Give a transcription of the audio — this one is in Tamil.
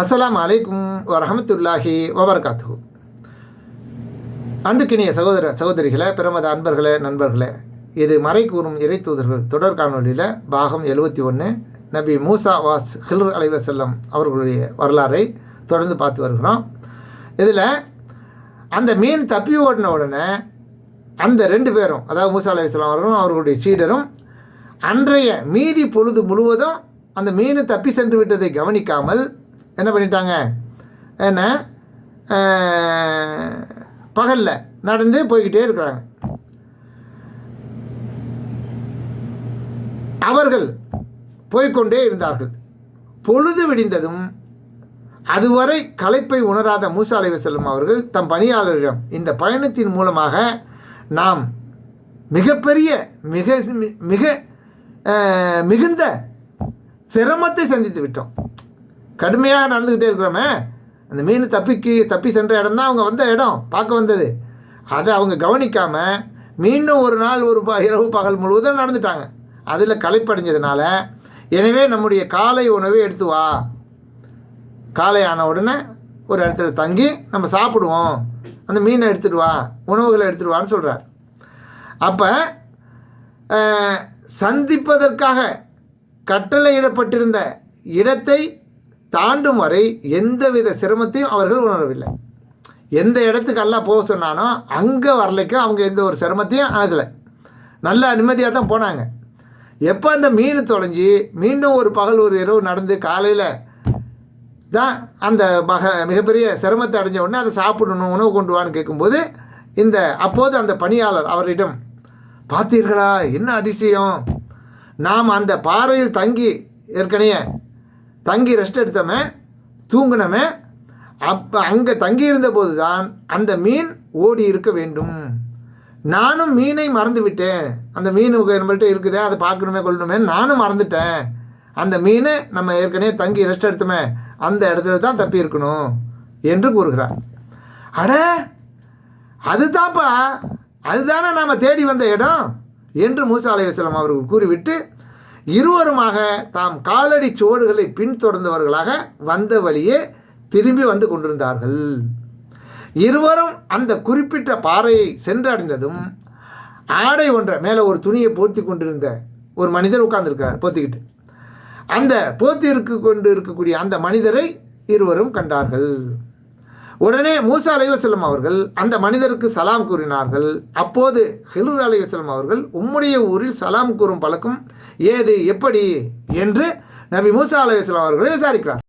அஸ்லாம் அலைக்கும் வரஹமத்துல்லாஹி வபரகாத்து அன்றுக்கினிய சகோதர சகோதரிகளை பிரமத அன்பர்களே நண்பர்களே இது மறை கூறும் இறை தூதர்கள் தொடர் காணொலியில் பாகம் எழுபத்தி ஒன்று நபி மூசா வாஸ் ஹில்ர் அலைவசல்லம் அவர்களுடைய வரலாறை தொடர்ந்து பார்த்து வருகிறோம். இதில் அந்த மீன் தப்பி ஓடின உடனே அந்த ரெண்டு பேரும் அதாவது மூசா அலைவசல்லாம் அவர்களும் அவர்களுடைய சீடரும் அன்றைய மீதி பொழுது முழுவதும் அந்த மீன் தப்பி சென்று விட்டதை கவனிக்காமல் என்ன பண்ணிட்டாங்க? என்ன? பகலில் நடந்து போய்கிட்டே இருக்கிறாங்க. அவர்கள் போய்க்கொண்டே இருந்தார்கள். பொழுது விடிந்ததும் அதுவரை களைப்பை உணராத மூசா அலைவசல்லம் அவர்கள் தம் பணியாளரிடம் இந்த பயணத்தின் மூலமாக நாம் மிகப்பெரிய மிக மிக மிகுந்த சிரமத்தை சந்தித்து விட்டோம். கடுமையாக நடந்துக்கிட்டே இருக்கிறோமே. அந்த மீன் தப்பிக்கு தப்பி சென்ற இடம் தான் அவங்க வந்த இடம் பார்க்க வந்தது. அதை அவங்க கவனிக்காமல் மீண்டும் ஒரு நாள் ஒரு ப இரவு பகல் முழுவதும் நடந்துட்டாங்க. அதில் களைப்படைஞ்சதுனால எனவே நம்முடைய காலை உணவை எடுத்து வா. காலை ஆன உடனே ஒரு இடத்துல தங்கி நம்ம சாப்பிடுவோம். அந்த மீனை எடுத்துகிட்டு வா. உணவுகளை எடுத்துகிட்டு வான்னு சொல்கிறார் அப்போ சந்திப்பதற்காக கட்டளையிடப்பட்டிருந்த இடத்தை தாண்டும் வரை எந்தவித சிரமத்தையும் அவர்கள் உணரவில்லை. எந்த இடத்துக்கு எல்லாம் போக சொன்னானோ அங்கே வரலைக்கும் அவங்க எந்த ஒரு சிரமத்தையும் அணுகலை. நல்ல நிம்மதியாக தான் போனாங்க. எப்போ அந்த மீன் தொலைஞ்சி மீண்டும் ஒரு பகல் ஒரு இரவு நடந்து காலையில் தான் அந்த மக மிகப்பெரிய சிரமத்தை அடைஞ்ச உடனே அதை சாப்பிடணும் உணவு கொண்டு வான்னு கேட்கும்போது இந்த அப்போது அந்த பணியாளர் அவரிடம் பார்த்தீர்களா? என்ன அதிசயம்? நாம் அந்த பாறையில் தங்கி ஏற்கனவே தங்கி ரெஸ்ட் எடுத்தோமே தூங்கினோமே அப்போ அங்கே தங்கியிருந்த போது தான் அந்த மீன் ஓடி இருக்க வேண்டும். நானும் மீனை மறந்து விட்டேன். அந்த மீன் நம்மள்கிட்ட இருக்குதே அதை பார்க்கணுமே கொள்ளணுமே நானும் மறந்துட்டேன். அந்த மீன் நம்ம ஏற்கனவே தங்கி ரெஸ்ட் எடுத்தோமே அந்த இடத்துல தான் தப்பி இருக்கணும் என்று கூறுகிறார். அட அதுதான்ப்பா அதுதானே நாம் தேடி வந்த இடம் என்று மூசா அலைவசலம் அவர்கள் கூறிவிட்டு இருவருமாக தாம் காலடி சுவடுகளை பின்தொடர்ந்தவர்களாக வந்த வழியே திரும்பி வந்து கொண்டிருந்தார்கள். இருவரும் அந்த குறிப்பிட்ட பாறையை சென்றடைந்ததும் ஆடை ஒன்றை மேலே ஒரு துணியை போர்த்தி கொண்டிருந்த ஒரு மனிதர் உட்கார்ந்திருக்கிறார் போத்திக்கிட்டு அந்த போத்தி இருக்கு கொண்டு இருக்கக்கூடிய அந்த மனிதரை இருவரும் கண்டார்கள். உடனே மூசா அலைவசல்லம் அவர்கள் அந்த மனிதருக்கு சலாம் கூறினார்கள். அப்போது ஹிலுர் அலைவசல்லம் அவர்கள் உம்முடைய ஊரில் சலாம் கூறும் பழக்கம் ஏது எப்படி என்று நபி மூசா அலுவலாம் அவர்களை விசாரிக்கிறார்.